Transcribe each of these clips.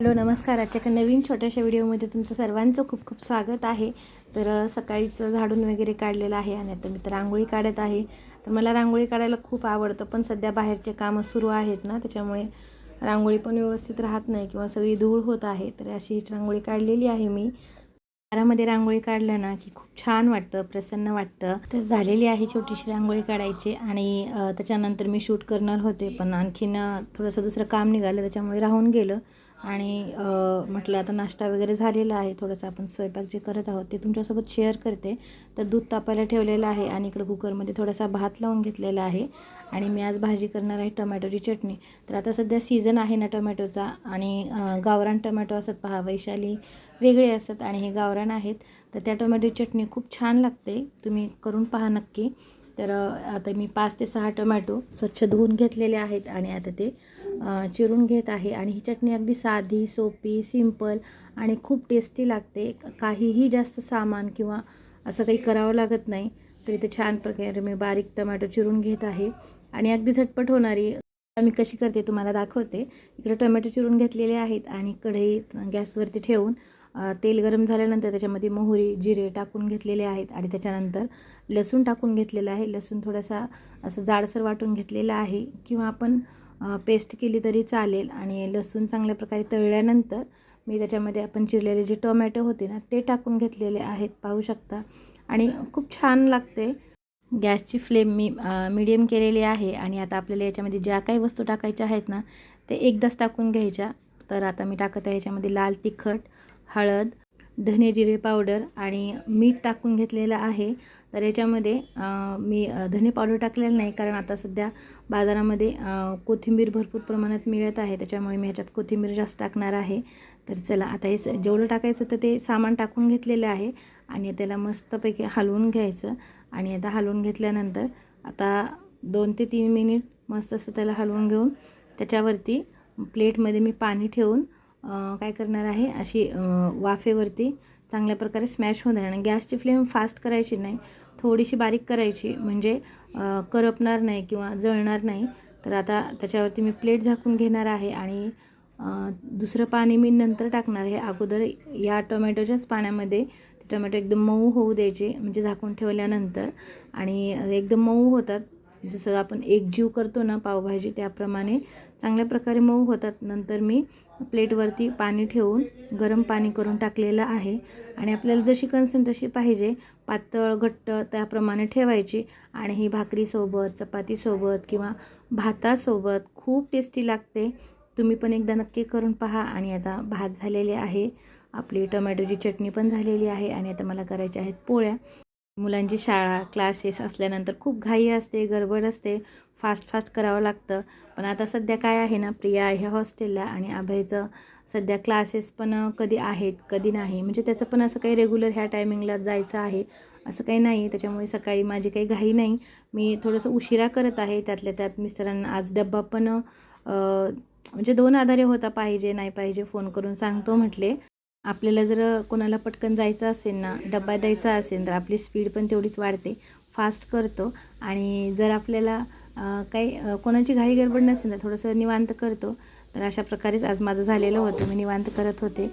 Hello नमस्कार. आजच्या एका नवीन छोट्याशा व्हिडिओमध्ये तुमचं सर्वांचं खूप खूप स्वागत आहे. तर सकाळीचं झाडून वगैरे काढलेलं आहे आणि आता मी तर रांगोळी काढत आहे. तर मला रांगोळी काढायला खूप आवडतं पण सध्या बाहेरचे कामं सुरू आहेत ना त्याच्यामुळे रांगोळी पण व्यवस्थित राहत नाही किंवा सगळी धूळ होत आहे. तर अशी हीच रांगोळी काढलेली आहे मी. घरामध्ये रांगोळी काढलं ना की खूप छान वाटतं प्रसन्न वाटतं. तर झालेली आहे छोटीशी रांगोळी काढायची आणि त्याच्यानंतर मी शूट करणार होते पण आणखीन थोडंसं दुसरं काम निघालं त्याच्यामुळे राहून गेलं. आणि म्हटलं आता नाश्ता वगैरे झालेला आहे. थोडंसं आपण स्वयंपाक जे करत आहोत ते तुमच्यासोबत शेअर करते. तर दूध तापायला ठेवलेलं आहे आणि इकडं कुकरमध्ये थोडासा भात लावून घेतलेला आहे. आणि मी आज भाजी करणार आहे टमॅटोची चटणी. तर आता सध्या सीझन आहे ना टमॅटोचा आणि गावरान टमॅटो असतात पहा. वैशाली वेगळे असतात आणि हे गावरान आहेत. तर त्या टोमॅटोची चटणी खूप छान लागते. तुम्ही करून पहा नक्की. तर आता मी पाच ते सहा टोमॅटो स्वच्छ धुवून घेतलेले आहेत आणि आता ते चिरून घेत आहे आणि ही चटणी अगदी साधी सोपी सिंपल आणि खूप टेस्टी लागते. काहीही जास्त सामान किंवा असं काही करावं लागत नाही तर इथे छान प्रकारे मी बारीक टमॅटो चिरून घेत आहे आणि अगदी झटपट होणारी मी कशी करते तुम्हाला दाखवते. इकडे टोमॅटो चिरून घेतलेले आहेत आणि कढई गॅसवरती ठेवून तेल गरम झाल्यानंतर त्याच्यामध्ये मोहरी जिरे टाकून घेतलेले आहेत आणि त्याच्यानंतर लसूण टाकून घेतलेलं आहे. लसूण थोडासा असं जाडसर वाटून घेतलेला आहे किंवा आपण पेस्ट केली तरी चालेल आणि लसूण चांगल्या प्रकारे तळल्यानंतर मी त्याच्यामध्ये आपण चिरलेले जे टोमॅटो होते ना ते टाकून घेतलेले आहेत पाहू शकता. आणि खूप छान लागते. गॅसची फ्लेम मी मीडियम केलेली आहे आणि आता आपल्याला याच्यामध्ये ज्या काही वस्तू टाकायच्या आहेत ना ते एकदाच टाकून घ्यायच्या. तर आता मी टाकत आहे याच्यामध्ये लाल तिखट हळद धने जिरे पावडर आणि मीठ टाकून घेतलेलं आहे. तर याच्यामध्ये मी धने पावडर टाकलेलं नाही कारण आता सध्या बाजारामध्ये कोथिंबीर भरपूर प्रमाणात मिळत आहे. त्याच्यामुळे मी ह्याच्यात कोथिंबीर जास्त टाकणार आहे. तर चला आता हे स- जेवढं टाकायचं होतं ते सामान टाकून घेतलेलं आहे आणि त्याला मस्तपैकी हलवून घ्यायचं आणि आता हलवून घेतल्यानंतर आता दोन ते तीन मिनिट मस्त असं त्याला हलवून घेऊन त्याच्यावरती प्लेटमध्ये मी पाणी ठेवून काय करणार आहे? अशी वाफेवरती चांगल्या प्रकारे स्मॅश होऊन आणि गॅसची फ्लेम फास्ट करायची नाही. थोडीशी बारीक करायची. म्हणजे करपणार नाही किंवा जळणार नाही. तर आता त्याच्यावरती मी प्लेट झाकून घेणार आहे आणि दुसरं पाणी मी नंतर टाकणार आहे. अगोदर या टोमॅटोच्याच पाण्यामध्ये ते टोमॅटो एकदम मऊ होऊ द्यायचे. म्हणजे झाकून ठेवल्यानंतर. आणि एकदम मऊ होतात. जसं आपण एक जीव करतो ना पावभाजी त्याप्रमाणे चांगल्या प्रकारे मऊ होतात. नंतर मी प्लेटवरती पाणी ठेवून गरम पाणी करून टाकलेलं आहे. आणि आपल्याला जशी कन्सिस्टन्सी पाहिजे पातळ घट्ट त्याप्रमाणे ठेवायची. आणि ही भाकरीसोबत चपातीसोबत किंवा भातासोबत खूप टेस्टी लागते. तुम्ही पण एकदा नक्की करून पहा. आणि आता भात झालेले आहे. आपली टोमॅटोची चटणी पण झालेली आहे. आणि आता मला करायच्या आहेत पोळ्या. मुलांची शाळा क्लासेस असल्यानंतर खूप घाई असते गडबड असते. फास्ट फास्ट करावं लागतं. पण आता सध्या काय आहे ना प्रिया आहे हॉस्टेलला आणि अभयचं सध्या क्लासेस पण कधी आहेत कधी नाही. म्हणजे त्याचं पण असं काही रेग्युलर ह्या टायमिंगला जायचं आहे असं काही नाही. त्याच्यामुळे सकाळी माझी काही घाई नाही. मी थोडंसं उशिरा करत आहे. त्यातल्या त्यात मिस्टरांना आज डब्बा पण म्हणजे दोन आधारे होता पाहिजे नाही पाहिजे फोन करून सांगतो म्हटले. आपल्याला जर कोणाला पटकन जायचं असेल ना डब्बा द्यायचा असेल तर आपली स्पीड पण तेवढीच वाढते. फास्ट करतो आणि जर आपल्याला काही कोणाची घाई गडबड नसेल तर थोडंसं निवांत करतो. तर अशा प्रकारेच आज माझं झालेलं होतं. मी निवांत करत होते.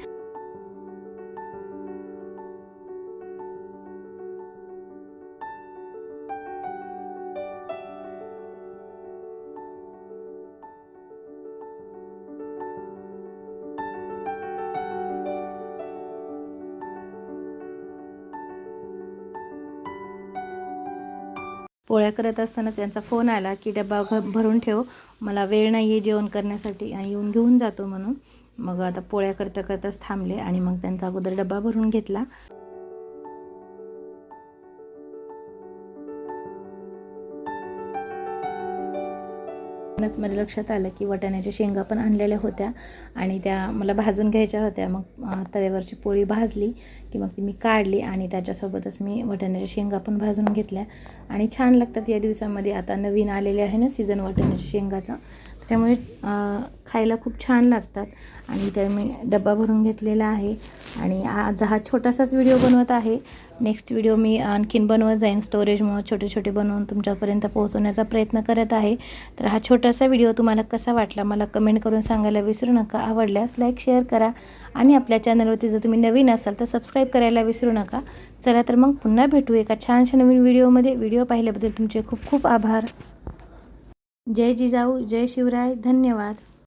पोळ्या करत असताना त्यांचा फोन आला की डबा घ भरून ठेव. मला वेळ नाही आहे जेवण करण्यासाठी आणि येऊन घेऊन जातो म्हणून. मग आता पोळ्या करता करताच थांबले आणि मग त्यांचा अगोदर डबा भरून घेतला. म्हणूनच माझ्या लक्षात आलं की वाटाण्याच्या शेंगा पण आणलेल्या होत्या आणि त्या मला भाजून घ्यायच्या होत्या. मग तव्यावरची पोळी भाजली की मग ती मी काढली आणि त्याच्यासोबतच मी वाटाण्याच्या शेंगा पण भाजून घेतल्या. आणि छान लागतात या दिवसामध्ये. आता नवीन आलेले आहे ना सीझन वाटाण्याच्या शेंगाचा. त्यामुळे खायला खूप छान लागतात. आणि त्या मी डब्बा भरून घेतलेला आहे. आणि आज हा छोटासाच व्हिडिओ बनवत आहे. नेक्स्ट व्हिडिओ मी आणखीन बनवत जाईन. स्टोरेजमुळं छोटे छोटे बनवून तुमच्यापर्यंत पोहोचवण्याचा प्रयत्न करत आहे. तर हा छोटासा व्हिडिओ तुम्हाला कसा वाटला मला कमेंट करून सांगायला विसरू नका. आवडल्यास लाईक शेअर करा. आणि आपल्या चॅनलवरती जर तुम्ही नवीन असाल तर सबस्क्राईब करायला विसरू नका. चला तर मग पुन्हा भेटू एका छानशा नवीन व्हिडिओमध्ये. व्हिडिओ पाहिल्याबद्दल तुमचे खूप खूप आभार. जय जिजाऊ जय शिवराय धन्यवाद.